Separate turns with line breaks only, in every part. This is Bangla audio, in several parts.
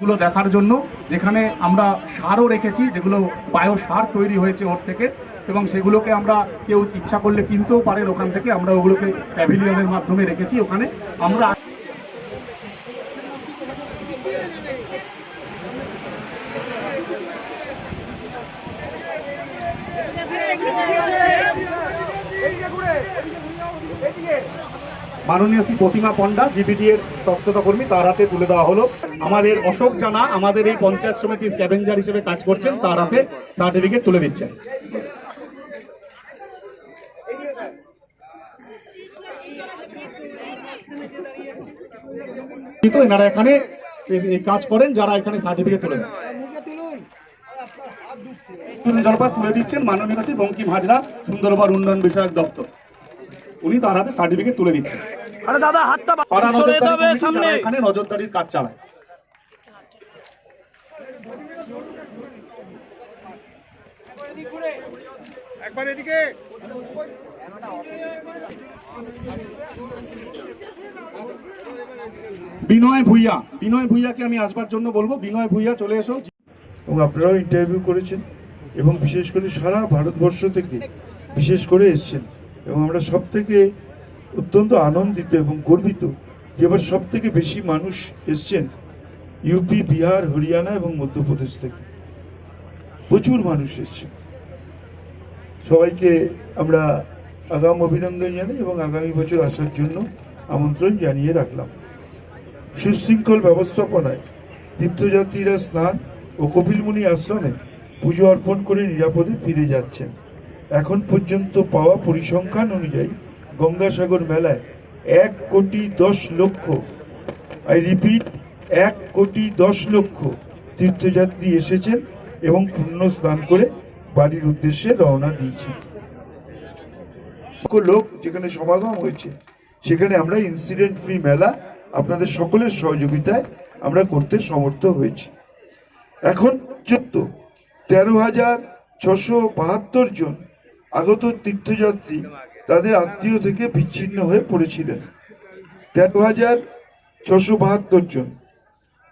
গুলো দেখার জন্য যেখানে আমরা সারও রেখেছি যেগুলো বায়ো সার তৈরি হয়েছে ওর থেকে। এবং সেগুলোকে আমরা কেউ ইচ্ছা করলে কিনতেও পারেন। ওখান থেকে আমরা ওগুলোকে প্যাভিলিয়নের মাধ্যমে রেখেছি। ওখানে আমরা মাননীয় শ্রী প্রতিমা পণ্ডা জিবিডি এর স্বচ্ছতা কর্মী, তার হাতে তুলে দেওয়া হলো। আমাদের অশোক জানা, আমাদের এই পঞ্চায়েত সমিতির স্ক্যাভেঞ্জার হিসেবে কাজ করছেন, তার হাতে সার্টিফিকেট তুলে দিচ্ছেন। কিন্তু এনারা এখানে এই- কাজ করেন যারা এখানে সার্টিফিকেট তুলে দেন। জনপদ তুলে দিচ্ছেন মাননীয় শ্রী বঙ্কিম হাজরা সুন্দরবন উন্নয়ন বিষয়ক দপ্তর। উনি তার হাতে সার্টিফিকেট তুলে দিচ্ছেন।
আরে দাদা হাতটা সামনে।
এখানে নজরদারির কাজ চালায়। বিনয় ভুইয়া, বিনয় ভুইয়াকে আমি আসবার জন্য বলব। বিনয় ভুইয়া, চলে এসো।
এবং আপনারাও ইন্টারভিউ করেছেন এবং বিশেষ করে সারা ভারতবর্ষ থেকে বিশেষ করে এসছেন। এবং আমরা সব থেকে অত্যন্ত আনন্দিত এবং গর্বিত যে এবার সব থেকে বেশি মানুষ এসছেন ইউপি বিহার, হরিয়ানা এবং মধ্যপ্রদেশ থেকে। প্রচুর মানুষ এসছেন। সবাইকে আমরা আগাম অভিনন্দন জানাই এবং আগামী বছর আসার জন্য আমন্ত্রণ জানিয়ে রাখলাম। সুশৃঙ্খল ব্যবস্থাপনায় তীর্থযাত্রীরা স্নান ও কপিলমুনি আশ্রমে পুজো অর্পণ করে নিরাপদে ফিরে যাচ্ছেন। এখন পর্যন্ত পাওয়া পরিসংখ্যান অনুযায়ী গঙ্গাসাগর মেলায় এক কোটি দশ লক্ষ, আই রিপিট, এক কোটি দশ লক্ষ তীর্থযাত্রী এসেছেন এবং পূর্ণ স্নান করে বাড়ির উদ্দেশ্যে রওনা দিয়েছেন। লোক যেখানে সমাগম হয়েছে, সেখানে আমরা ইনসিডেন্ট ফ্রি মেলা আপনাদের সকলের সহযোগিতায় আমরা করতে সমর্থ হয়েছি। এখন চোদ্দ। তেরো হাজার ছশো বাহাত্তর জন আগত তীর্থযাত্রী তাদের আত্মীয় থেকে বিচ্ছিন্ন হয়ে পড়েছিলেন। তেরো হাজার ছশো বাহাত্তর জন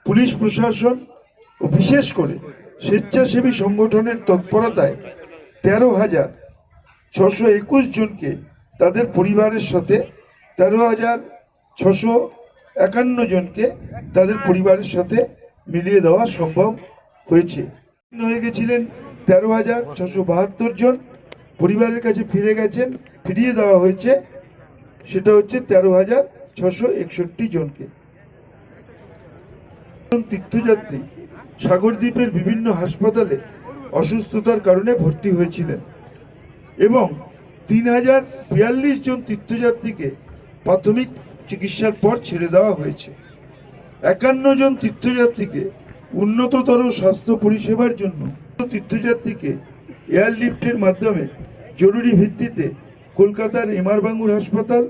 পুলিশ প্রশাসন ও বিশেষ করে স্বেচ্ছাসেবী সংগঠনের তৎপরতায় তেরো হাজার ছশো একুশ জনকে তাদের পরিবারের সাথে তেরো হাজার ছশো একান্ন জনকে তাদের পরিবারের সাথে মিলিয়ে দেওয়া সম্ভব হয়েছে। হয়ে গেছিলেন তেরো হাজার ছশো বাহাত্তর জন। পরিবারের কাছে ফিরে গেছেন, ফিরিয়ে দেওয়া হয়েছে, সেটা হচ্ছে তেরো হাজার ছশো একষট্টি জনকে। তীর্থযাত্রী সাগরদ্বীপের বিভিন্ন হাসপাতালে অসুস্থতার কারণে ভর্তি হয়েছিলেন এবং তিন হাজার বিয়াল্লিশ জন তীর্থযাত্রীকে প্রাথমিক চিকিৎসার পর ছেড়ে দেওয়া হয়েছে। একান্ন জন তীর্থযাত্রীকে উন্নততর স্বাস্থ্য পরিষেবার জন্য তীর্থযাত্রীকে এয়ারলিফটের মাধ্যমে জরুরি ভিত্তিতে কলকাতার এমআর বাঙ্গুর হাসপাতাল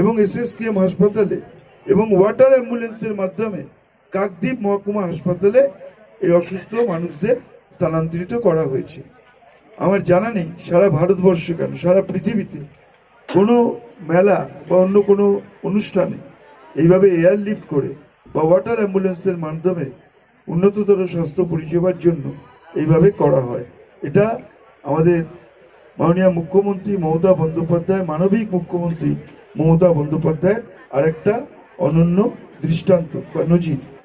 এবং এসএসকেএম হাসপাতালে এবং ওয়াটার অ্যাম্বুলেন্সের মাধ্যমে কাকদ্বীপ মহকুমা হাসপাতালে এই অসুস্থ মানুষদের স্থানান্তরিত করা হয়েছে। আমার জানা নেই, সারা ভারতবর্ষে কেন? সারা পৃথিবীতে কোনো মেলা বা অন্য কোনো অনুষ্ঠানে এইভাবে এয়ারলিফট করে বা ওয়াটার অ্যাম্বুলেন্সের মাধ্যমে উন্নততর স্বাস্থ্য পরিষেবার জন্য এইভাবে করা হয়। এটা আমাদের মাননীয় মুখ্যমন্ত্রী মমতা বন্দ্যোপাধ্যায়, মানবিক মুখ্যমন্ত্রী মমতা বন্দ্যোপাধ্যায়ের আরেকটা অনন্য দৃষ্টান্ত বা নজির।